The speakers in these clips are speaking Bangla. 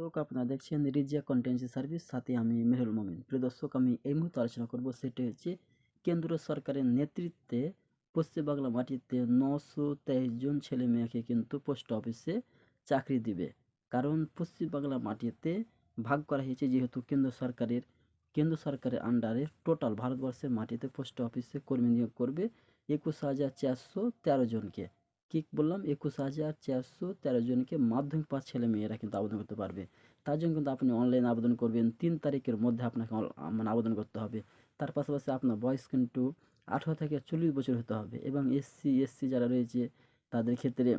দর্শক, আপনারা দেখছেন রিজিয়া কন্টেন্সি সার্ভিস সাথে আমি মেহুল মমিন। প্রিয় দর্শক, আমি এই মুহূর্তে আলোচনা করব সেটি হচ্ছে কেন্দ্র সরকারের নেতৃত্বে পশ্চিমবাংলা মাটিতে নশো তেইশ জন ছেলে মেয়েকে কিন্তু পোস্ট অফিসে চাকরি দিবে। কারণ পশ্চিমবাংলা মাটিতে ভাগ করা হয়েছে যেহেতু কেন্দ্র সরকারের কেন্দ্র সরকারের আন্ডারে টোটাল ভারতবর্ষের মাটিতে পোস্ট অফিসে কর্মী নিয়োগ করবে একুশ হাজার চারশো তেরো জনকে। কি বললাম একুশ হাজার চারশো তেরো জনকে মাধ্যমিক পাস ছেলে মেয়েরা কিন্তু আবেদন করতে পারবে। তার জন্য কিন্তু আপনি অনলাইন আবেদন করবেন। তিন তারিখের মধ্যে আপনাকে মানে আবেদন করতে হবে। তার পাশাপাশি আপনার বয়স কিন্তু আঠারো থেকে চল্লিশ বছর হতে হবে এবং এসসি এসসি যারা রয়েছে, তাদের ক্ষেত্রে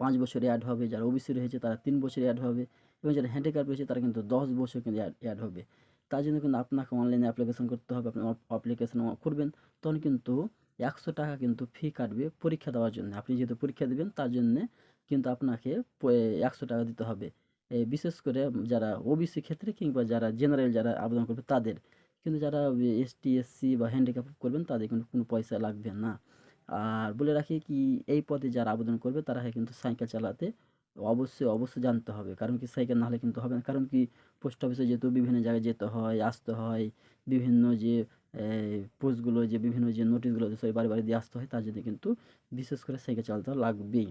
পাঁচ বছর অ্যাড হবে। যারা ওবিসি রয়েছে, তারা তিন বছর অ্যাড হবে এবং যারা হ্যান্ডিক্যাপ রয়েছে, তারা কিন্তু দশ বছর কিন্তু অ্যাড হবে। তার জন্য কিন্তু আপনাকে অনলাইনে অ্যাপ্লিকেশন করতে হবে। আপনি অ্যাপ্লিকেশন করবেন, তখন কিন্তু একশো টাকা কিন্তু ফি কাটবে পরীক্ষা দেওয়ার জন্য। আপনি যেহেতু পরীক্ষা দেবেন, তার জন্যে কিন্তু আপনাকে একশো টাকা দিতে হবে। বিশেষ করে যারা ওবিসি ক্ষেত্রে কিংবা যারা জেনারেল যারা আবেদন করবে, তাদের। কিন্তু যারা এসটি এসসি বা হ্যান্ডিক্যাপ করবেন, তাদের কিন্তু কোনো পয়সা লাগবে না। আর বলে রাখি কি, এই পদে যারা আবেদন করবে, তারা কিন্তু সাইকেল চালাতে অবশ্যই অবশ্যই জানতে হবে। কারণ কি সাইকেল না হলে কিন্তু হবে না। কারণ কি, পোস্ট অফিসে যেহেতু বিভিন্ন জায়গায় যেতে হয়, আসতে হয়, বিভিন্ন যে পোস্টগুলো যে বিভিন্ন যে নোটিশগুলো সবাই বাড়ি বাড়ি দিয়ে আসতে হয়, তার জন্য কিন্তু বিশেষ করে সাইকেল চালাতে লাগবেই।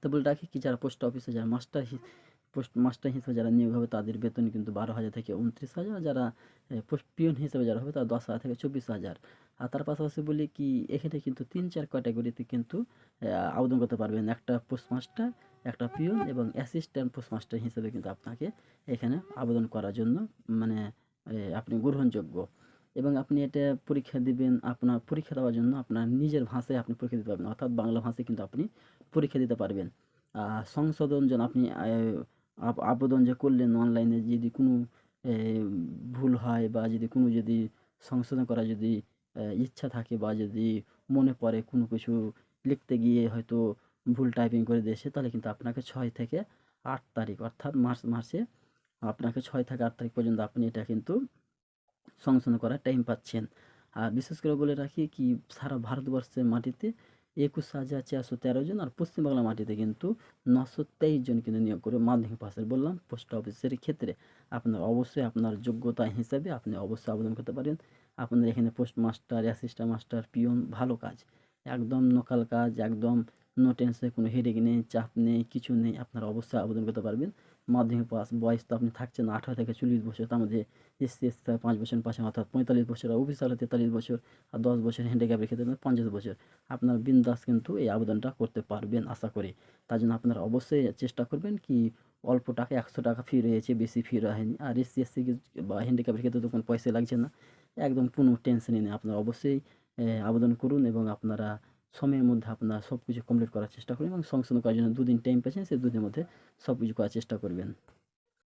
তো বলে রাখি কি, যারা পোস্ট অফিসে যারা মাস্টার পোস্ট মাস্টার হিসেবে যারা নিয়োগ হবে, তাদের বেতন কিন্তু বারো হাজার থেকে উনত্রিশ হাজার। যারা পোস্ট পিয়ন হিসেবে যারা হবে, তারা দশ হাজার থেকে চব্বিশ হাজার। আর তার পাশাপাশি বলি কি, এখানে কিন্তু তিন চার ক্যাটাগরিতে কিন্তু আবেদন করতে পারবেন। একটা পোস্ট মাস্টার একটা পিয়ন এবং অ্যাসিস্ট্যান্ট পোস্ট মাস্টার হিসেবে কিন্তু আপনাকে এখানে আবেদন করার জন্য মানে আপনি গ্রহণযোগ্য। এবং আপনি এটা পরীক্ষা দিবেন আপনার, পরীক্ষা দেওয়ার জন্য আপনার নিজের ভাষায় আপনি পরীক্ষা দিতে পারবেন। অর্থাৎ বাংলা ভাষায় কিন্তু আপনি পরীক্ষা দিতে পারবেন। সংশোধন যেন আপনি আবেদন যে করলেন অনলাইনে যদি কোনো ভুল হয় বা যদি কোনো যদি সংশোধন করা যদি ইচ্ছা থাকে বা যদি মনে পড়ে কোনো কিছু লিখতে গিয়ে হয়তো ভুল টাইপিং করে দিয়েছে, তাহলে কিন্তু আপনাকে ছয় থেকে আট তারিখ, অর্থাৎ মার্চ মাসে আপনাকে ছয় থেকে আট তারিখ পর্যন্ত আপনি এটা কিন্তু সংশোধন করার টাইম পাচ্ছেন। আর বিশেষ করে বলে রাখি কি, সারা ভারতবর্ষের মাটিতে একুশ হাজার চারশো তেরো জন আর পশ্চিমবাংলা মাটিতে কিন্তু নশো তেইশ জন কিন্তু নিয়োগ করে মাধ্যমিক পাশের বললাম পোস্ট অফিসের ক্ষেত্রে। আপনার অবশ্যই আপনার যোগ্যতা হিসাবে আপনি অবশ্যই আবেদন করতে পারেন। আপনার এখানে পোস্ট মাস্টার অ্যাসিস্ট্যান্ট মাস্টার পিয়ন, ভালো কাজ। একদম নকাল কাজ, একদম নো টেনশনে কোনো হেডেক নেই, চাপ নেই, কিছু নেই, আপনারা অবশ্যই আবেদন করতে পারবেন। মাধ্যমিক পাস, বয়স তো আপনি থাকছেন আঠারো থেকে চল্লিশ বছর, তার মধ্যে এসসি এস পাঁচ বছর পাশে, অর্থাৎ পঁয়তাল্লিশ বছর অফিস হলে তেতাল্লিশ বছর, আর দশ বছর হ্যান্ডিক্যাপের ক্ষেত্রে পঞ্চাশ বছর। আপনার বিন্দাস কিন্তু এই আবেদনটা করতে পারবেন, আশা করি। তার জন্য আপনারা অবশ্যই চেষ্টা করবেন কি, অল্প টাকা, একশো টাকা ফি রয়েছে, বেশি ফি হয়নি আর এসসি এসসি বা হ্যান্ডিক্যাপের ক্ষেত্রে তো কোনো পয়সা লাগছে না। একদম কোনো টেনশনই নেই। আপনারা অবশ্যই আবেদন করুন এবং আপনারা সময়ের মধ্যে আপনারা সব কিছু কমপ্লিট করার চেষ্টা করবেন এবং সংশোধন করার জন্য দুদিন টাইম পেয়েছেন, সেই দুদিনের মধ্যে সব কিছু করার চেষ্টা করবেন।